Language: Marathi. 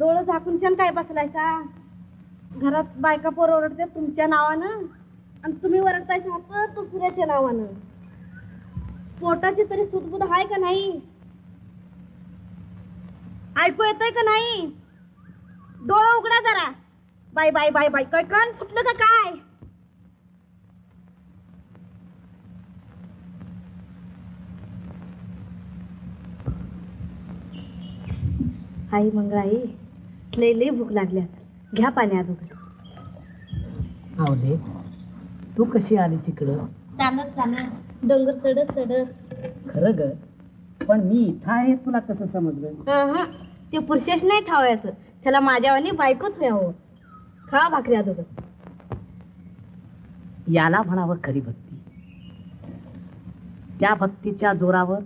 डोळं झाकून छान काय बसलायचा घरात बायका पोर ओरडते तुमच्या नावानं आणि तुम्ही ओरडताय फक्त दुसऱ्याच्या नावानं. पोटाची तरी सुदबुद आहे का नाही? ऐकू येतंय का नाही? डोळं उघडा जरा. बाय बाय बाय बाय काय कान फुटलं का काय? आई मंगळाई लय लय भूक लागली असेल. घ्या पाणी अगोदर आवले तू कशी आलीस इकडं? चालत चालत. डोंगर चढत चढत. खरं ग पण मी इथं आहे तुला कसं समजलं? अहं, ते पुरुषेश नाही ठावायचं. त्याला माझ्यावानी बायकोच व्हावं. खा भाकरी अगोदर याला म्हणावं खरी भक्ती. त्या भक्तीच्या जोरावर